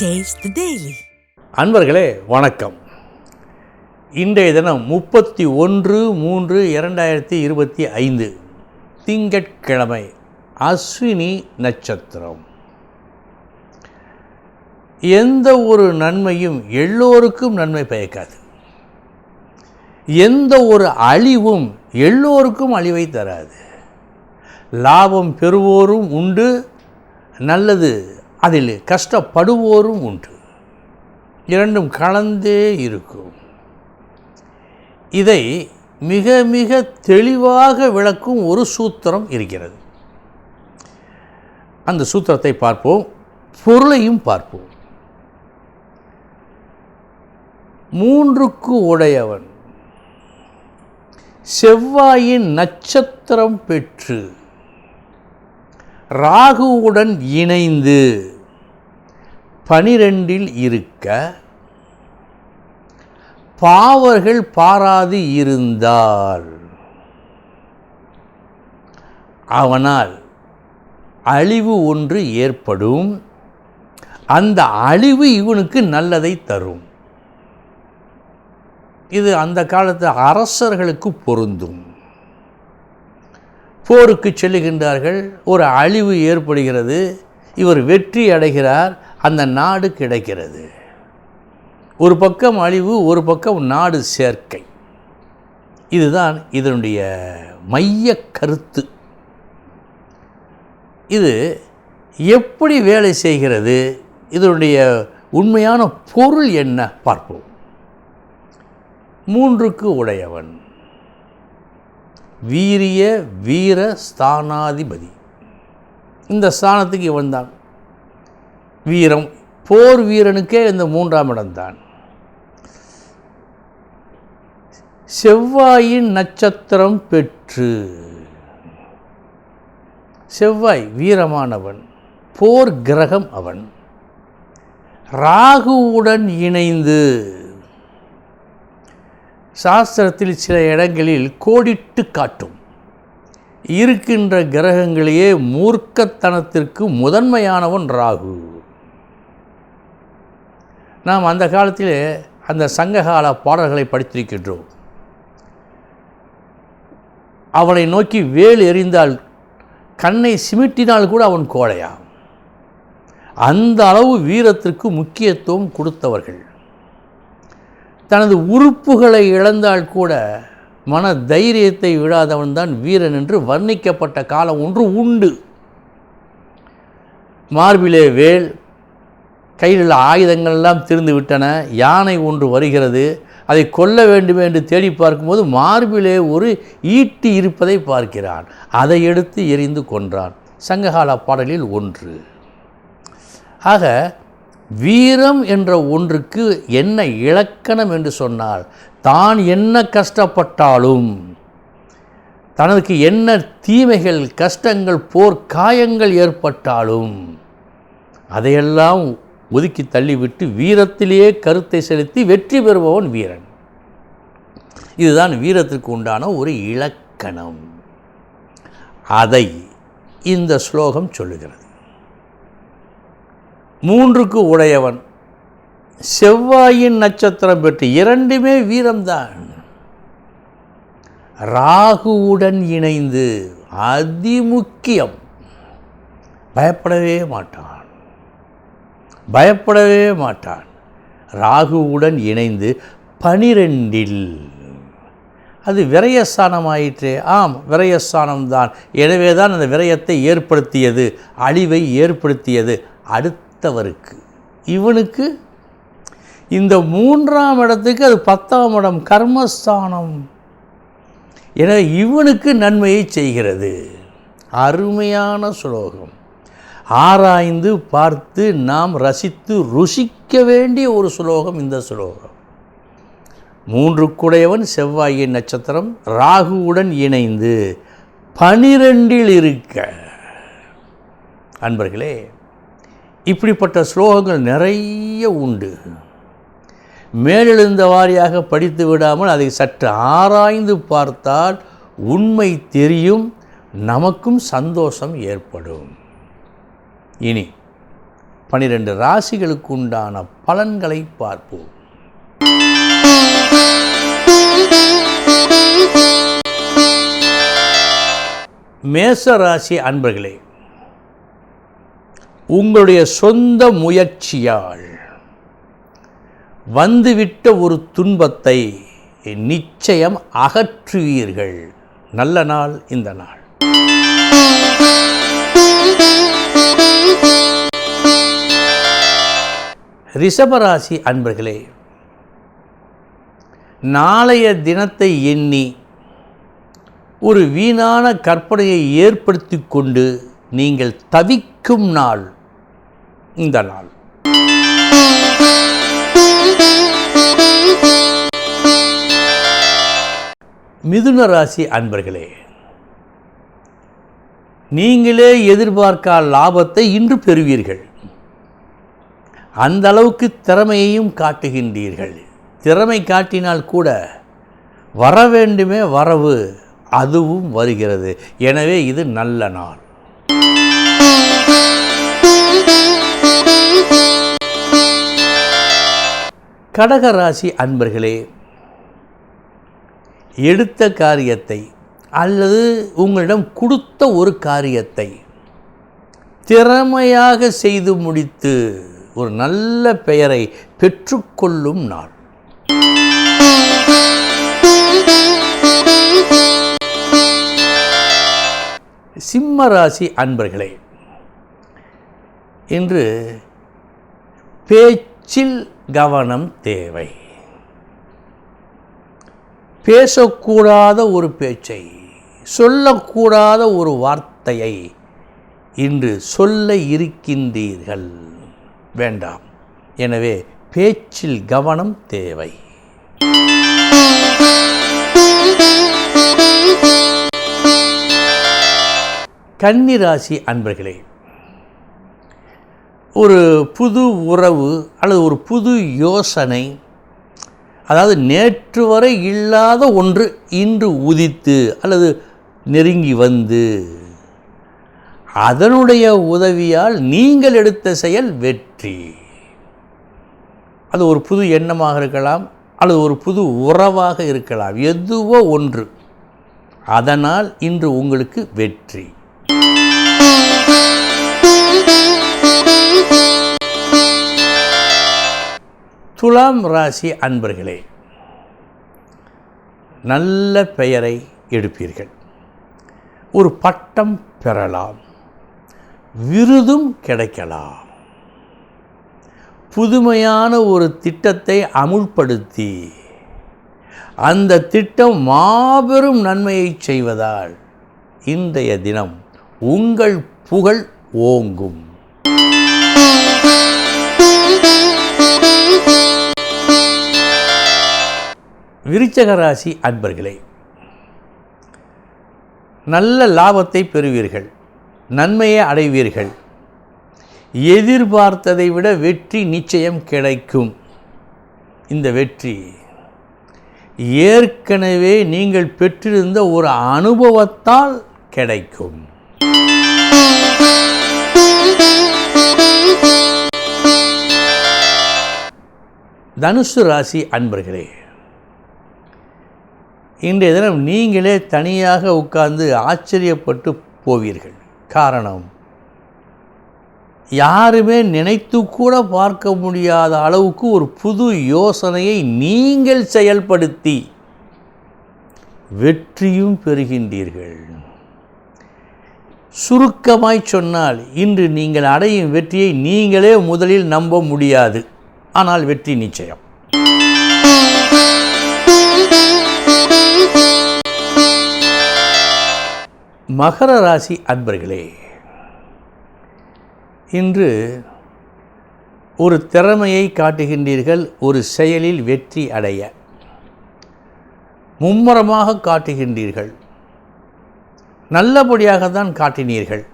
Taste daily அன்பர்களே வணக்கம். இன்றைய தினம் முப்பத்தி ஒன்று மூன்று இரண்டாயிரத்தி இருபத்தி ஐந்து திங்கட்கிழமை அஸ்வினி நட்சத்திரம். எந்த ஒரு நன்மையும் எல்லோருக்கும் நன்மை பயக்காது. எந்த ஒரு அழிவும் எல்லோருக்கும் அழிவை தராது. லாபம் பெறுவோரும் உண்டு நல்லது அதில் கஷ்டப்படுவோரும் உண்டு. இரண்டும் கலந்தே இருக்கும். இதை மிக மிக தெளிவாக விளக்கும் ஒரு சூத்திரம் இருக்கிறது. அந்த சூத்திரத்தை பார்ப்போம் பொருளையும் பார்ப்போம். மூன்றுக்கு உடையவன் செவ்வாயின் நட்சத்திரம் பெற்று ராகுவுடன் இணைந்து பனிரெண்டில் இருக்க பாவர்கள் பாராது இருந்தால் அவனால் அழிவு ஒன்று ஏற்படும். அந்த அழிவு இவனுக்கு நல்லதை தரும். இது அந்த காலத்து அரசர்களுக்கு பொருந்தும். போருக்கு செல்லுகின்றார்கள். ஒரு அழிவு ஏற்படுகிறது. இவர் வெற்றி அடைகிறார். அந்த நாடு கிடைக்கிறது. ஒரு பக்கம் அழிவு ஒரு பக்கம் நாடு சேர்க்கை. இதுதான் இதனுடைய மைய கருத்து. இது எப்படி வேலை செய்கிறது? இதனுடைய உண்மையான பொருள் என்ன? பார்ப்போம். மூன்றுக்கு உடையவன். வீரிய வீர ஸ்தானாதிபதி. இந்த ஸ்தானத்துக்கு இவன் தான் வீரம் போர் வீரனுக்கே இந்த மூன்றாம் இடம்தான். செவ்வாயின் நட்சத்திரம் பெற்று செவ்வாய் வீரமானவன் போர் கிரகம் அவன். ராகுவுடன் இணைந்து சாஸ்திரத்தில் சில இடங்களில் கோடிட்டு காட்டும். இருக்கின்ற கிரகங்களையே மூர்க்கத்தனத்திற்கு முதன்மையானவன் ராகு. நாம் அந்த காலத்தில் அந்த சங்ககால பாடல்களை படித்திருக்கின்றோம். அவனை நோக்கி வேல் எறிந்தால் கண்ணை சிமிட்டினால் கூட அவன் கோழையா அந்த அளவு வீரத்திற்கு முக்கியத்துவம் கொடுத்தவர்கள். தனது உறுப்புகளை இழந்தால் கூட மன தைரியத்தை விடாதவன் தான் வீரன் என்று வர்ணிக்கப்பட்ட காலம் ஒன்று உண்டு. மார்பிலே வேல் கையில் உள்ள ஆயுதங்கள் எல்லாம் திருந்து விட்டன. யானை ஒன்று வருகிறது. அதை கொல்ல வேண்டும் என்று தேடி பார்க்கும்போது மார்பிலே ஒரு ஈட்டி இருப்பதை பார்க்கிறான். அதை எடுத்து எரிந்து கொன்றான். சங்ககால பாடலில் ஒன்று. ஆக வீரம் என்ற ஒன்றுக்கு என்ன இலக்கணம் என்று சொன்னால் தான் என்ன கஷ்டப்பட்டாலும் தனக்கு என்ன தீமைகள் கஷ்டங்கள் போர் காயங்கள் ஏற்பட்டாலும் அதையெல்லாம் ஒதுக்கி தள்ளிவிட்டு வீரத்திலேயே கருத்தை செலுத்தி வெற்றி பெறுபவன் வீரன். இதுதான் வீரத்திற்கு உண்டான ஒரு இலக்கணம். அதை இந்த ஸ்லோகம் சொல்லுகிறது. மூன்றுக்கு உடையவன் செவ்வாயின் நட்சத்திரம் பெற்று இரண்டுமே வீரம்தான். ராகுவுடன் இணைந்து அதிமுக்கியம். பயப்படவே மாட்டான். பயப்படவே மாட்டான். ராகுவுடன் இணைந்து பனிரெண்டில். அது விரயஸ்தானமாயிற்றே. ஆம் விரயஸ்தானம்தான். எனவே தான் அந்த விரயத்தை ஏற்படுத்தியது அழிவை ஏற்படுத்தியது அடுத்தவருக்கு. இவனுக்கு இந்த மூன்றாம் இடத்துக்கு அது பத்தாம் இடம் கர்மஸ்தானம். எனவே இவனுக்கு நன்மையை செய்கிறது. அருமையான ஸ்லோகம் ஆராய்ந்து பார்த்து நாம் ரசித்து ருசிக்க வேண்டிய ஒரு சுலோகம் இந்த சுலோகம். மூன்றுக்குடையவன் செவ்வாயின் நட்சத்திரம் ராகுவுடன் இணைந்து பனிரெண்டில் இருக்க. அன்பர்களே இப்படிப்பட்ட ஸ்லோகங்கள் நிறைய உண்டு. மேலெழுந்த வாரியாக படித்து விடாமல் அதை சற்று ஆராய்ந்து பார்த்தால் உண்மை தெரியும் நமக்கும் சந்தோஷம் ஏற்படும். இனி பனிரெண்டு ராசிகளுக்கு உண்டான பலன்களை பார்ப்போம். மேச ராசி அன்பர்களே உங்களுடைய சொந்த முயற்சியால் வந்துவிட்ட ஒரு துன்பத்தை நிச்சயம் அகற்றுவீர்கள். நல்ல நாள் இந்த நாள். ரிஷபராசி அன்பர்களே நாளைய தினத்தை எண்ணி ஒரு வீணான கற்பனையை ஏற்படுத்தி கொண்டு நீங்கள் தவிக்கும் நாள் இந்த நாள். மிதுன ராசி அன்பர்களே நீங்களே எதிர்பார்க்காத லாபத்தை இன்று பெறுவீர்கள். அந்த அளவுக்கு திறமையையும் காட்டுகின்றீர்கள். திறமை காட்டினால் கூட வர வேண்டுமே வரவு அதுவும் வருகிறது. எனவே இது நல்ல நாள். கடகராசி அன்பர்களே எடுத்த காரியத்தை அல்லது உங்களிடம் கொடுத்த ஒரு காரியத்தை திறமையாக செய்து முடித்து ஒரு நல்ல பெயரை பெற்றுக்கொள்ளும் நாள். சிம்ம ராசி அன்பர்களே இன்று பேச்சில் கவனம் தேவை. பேசக்கூடாத ஒரு பேச்சை சொல்லக்கூடாத ஒரு வார்த்தையை இன்று சொல்ல இருக்கின்றீர்கள். வேண்டாம். எனவே பேச்சில் கவனம் தேவை. கன்னிராசி அன்பர்களே ஒரு புது உறவு அல்லது ஒரு புது யோசனை அதாவது நேற்று வரை இல்லாத ஒன்று இன்று உதித்து அல்லது நெருங்கி வந்து அதனுடைய உதவியால் நீங்கள் எடுத்த செயல் வெற்றி. அது ஒரு புது எண்ணமாக இருக்கலாம் அல்லது ஒரு புது உறவாக இருக்கலாம் எதுவோ ஒன்று. அதனால் இன்று உங்களுக்கு வெற்றி. துலாம் ராசி அன்பர்களே நல்ல பெயரை எடுப்பீர்கள். ஒரு பட்டம் பெறலாம். விருதும் கிடைக்கலாம். புதுமையான ஒரு திட்டத்தை அமுல்படுத்தி அந்த திட்டம் மாபெரும் நன்மையை செய்வதால் இன்றைய தினம் உங்கள் புகழ் ஓங்கும். விருச்சகராசி அன்பர்களே நல்ல லாபத்தை பெறுவீர்கள் நன்மையை அடைவீர்கள். எதிர்பார்த்ததை விட வெற்றி நிச்சயம் கிடைக்கும். இந்த வெற்றி. ஏற்கனவே நீங்கள் பெற்றிருந்த ஒரு அனுபவத்தால் கிடைக்கும். தனுசு ராசி அன்பர்களே இன்றைய தினம் நீங்களே தனியாக உட்கார்ந்து ஆச்சரியப்பட்டு போவீர்கள். காரணம் யாருமே நினைத்து கூட பார்க்க முடியாத அளவுக்கு ஒரு புது யோசனையை நீங்கள் செயல்படுத்தி வெற்றியும் பெறுகின்றீர்கள். சுருக்கமாய் சொன்னால் இன்று நீங்கள் அடையும் வெற்றியை நீங்களே முதலில் நம்ப முடியாது. ஆனால் வெற்றி நிச்சயம். மகர ராசி அன்பர்களே இன்று ஒரு திறமையை காட்டுகின்றீர்கள் ஒரு செயலில் வெற்றி அடைய. மும்முரமாக காட்டுகின்றீர்கள். நல்லபடியாக தான் காட்டினீர்கள்.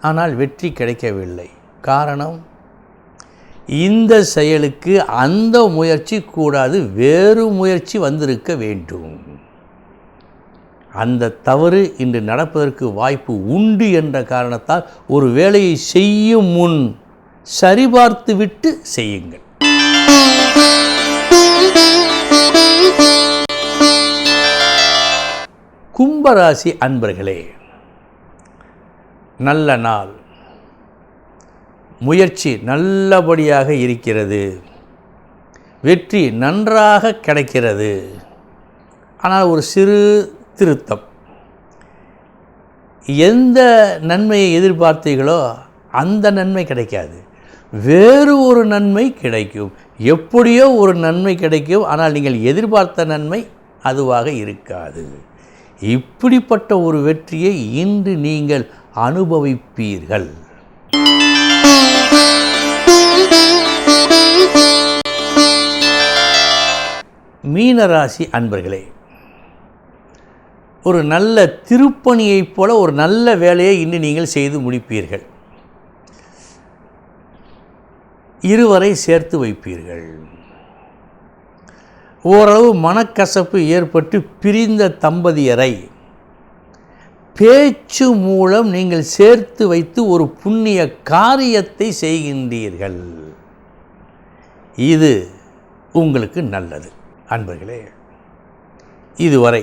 ஆனால் வெற்றி கிடைக்கவில்லை. காரணம் இந்த செயலுக்கு அந்த முயற்சி கூடாது வேறு முயற்சி வந்திருக்க வேண்டும். அந்த தவறு இன்று நடப்பதற்கு வாய்ப்பு உண்டு என்ற காரணத்தால் ஒரு வேலையை செய்யும் முன் சரிபார்த்து விட்டு செய்யுங்கள். கும்பராசி அன்பர்களே நல்ல நாள். முயற்சி நல்லபடியாக இருக்கிறது. வெற்றி நன்றாக கிடைக்கிறது. ஆனால் ஒரு சிறு சீர்திருத்தம் எந்த நன்மையை எதிர்பார்த்தீர்களோ அந்த நன்மை கிடைக்காது. வேறு ஒரு நன்மை கிடைக்கும். எப்படியோ ஒரு நன்மை கிடைக்கும். ஆனால் நீங்கள் எதிர்பார்த்த நன்மை அதுவாக இருக்காது. இப்படிப்பட்ட ஒரு வெற்றியை இன்று நீங்கள் அனுபவிப்பீர்கள். மீனராசி அன்பர்களே ஒரு நல்ல திருப்பணியைப் போல ஒரு நல்ல வேலையை இன்று நீங்கள் செய்து முடிப்பீர்கள். இருவரை சேர்த்து வைப்பீர்கள். ஓரளவு மனக்கசப்பு ஏற்பட்டு பிரிந்த தம்பதியரை பேச்சு மூலம் நீங்கள் சேர்த்து வைத்து ஒரு புண்ணிய காரியத்தை செய்கின்றீர்கள். இது உங்களுக்கு நல்லது. அன்பர்களே இதுவரை